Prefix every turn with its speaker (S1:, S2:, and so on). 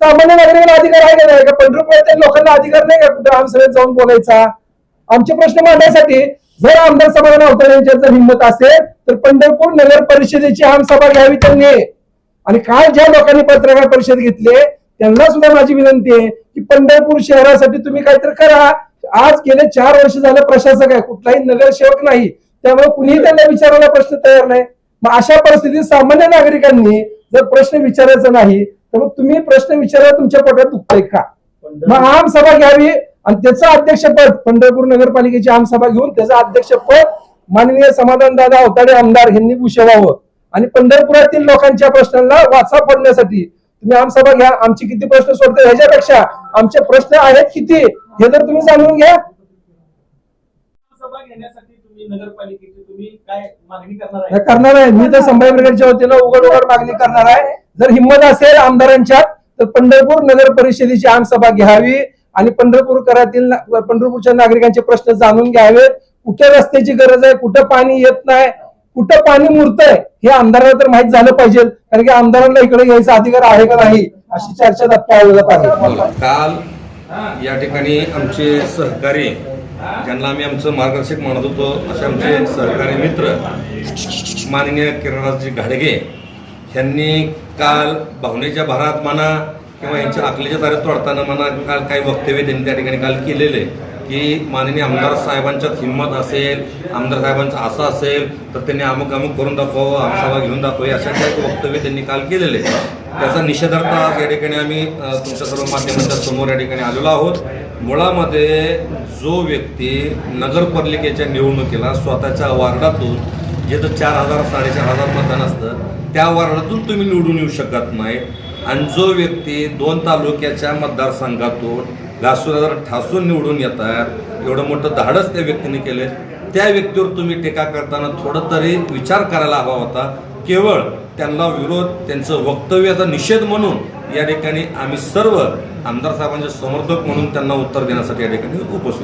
S1: सामान्य नागरिकांना अधिकार आहे का नाही? का पंढरपुरातील लोकांना अधिकार नाही का कुठे आमसभेत जाऊन बोलायचा? आमचे प्रश्न मांडण्यासाठी जर आमदार समाधान अवतरे यांच्यात जर हिंमत असेल तर पंढरपूर नगर परिषदेची आमसभा घ्यावी त्यांनी. आणि काल ज्या लोकांनी पत्रकार परिषद घेतले त्यांना सुद्धा माझी विनंती आहे की पंढरपूर शहरासाठी तुम्ही काहीतरी करा. आज गेले चार वर्ष झालं प्रशासक आहे कुठलाही नगरसेवक नाही. त्यामुळे कुणीही त्यांना विचारायला प्रश्न तयार नाही. मग अशा परिस्थितीत सामान्य नागरिकांनी जर प्रश्न विचारायचा नाही तर मग तुम्ही प्रश्न विचारायला तुमच्या पोटात दुखतंय का? मग आम सभा घ्यावी आणि त्याचं अध्यक्षपद पंढरपूर नगरपालिकेची आम सभा घेऊन त्याचं अध्यक्षपद माननीय समाधान दादा अवताडे आमदार यांनी भूषवावं. आणि पंढरपुरातील लोकांच्या प्रश्नांना वाचा फोडण्यासाठी तुम्ही आम सभा घ्या. आमचे किती प्रश्न सोडते ह्याच्यापेक्षा आमचे प्रश्न आहेत किती हे जर तुम्ही जाणून घ्या.
S2: तुम्ही नगरपालिकेची तुम्ही काय मागणी करणार
S1: हे
S2: आहे
S1: करणार आहे. मी तर संभाजी ब्रिगेडच्या वतीनं उघड उघड मागणी करणार आहे. जर हिंमत असेल आमदारांच्यात तर पंढरपूर नगर परिषदेची आमसभा घ्यावी आणि पंढरपूरकरातील पंढरपूरच्या नागरिकांचे प्रश्न जाणून घ्यावेत कुठे रस्त्याची गरज आहे? कुठं पाणी येत नाही? कुठं पाणी मुरतंय हे आमदारांना तर माहीत झालं पाहिजे. कारण की आमदारांना इकडे घ्यायचा अधिकार आहे का नाही? अशी चर्चा आयोगात आहे
S3: काल या ठिकाणी आमचे सहकारी ज्यांना आम्ही आमचं मार्गदर्शक मानत होतो असे आमचे सहकारी मित्र माननीय किरणराजजी घाडगे यांनी काल भावनेच्या भरात म्हणा किंवा यांच्या आकलीच्या तारीख तोडताना म्हणा काल काही वक्तव्य त्यांनी त्या ठिकाणी काल केलेले. की माननीय आमदार साहेबांच्यात हिंमत असेल आमदार साहेबांचं असं असेल तर त्यांनी अमुक अमुक करून दाखवावं आमसभा घेऊन दाखवावी अशा काही वक्तव्य त्यांनी काल केलेले त्याचा निषेधार्थ आज या ठिकाणी आम्ही तुमच्या सर्व माध्यमांच्या समोर या ठिकाणी आलेलो आहोत. मुळामध्ये जो व्यक्ती नगरपालिकेच्या निवडणुकीला स्वतःच्या वार्डातून जिथं चार हजार साडेचार हजार मतदान असतं त्या वार्डातून तुम्ही निवडून येऊ शकत नाही. आणि जो व्यक्ती दोन तालुक्याच्या मतदारसंघातून घासूला ठासून निवडून येतात. एवढं मोठं धाडस त्या व्यक्तीने केले त्या व्यक्तीवर तुम्ही टीका करताना थोडं तरी विचार करायला हवा होता. केवळ त्यांना विरोध त्यांचं वक्तव्याचा निषेध म्हणून या ठिकाणी आम्ही सर्व आमदार साहेबांचे समर्थक म्हणून त्यांना उत्तर देण्यासाठी या ठिकाणी उपस्थित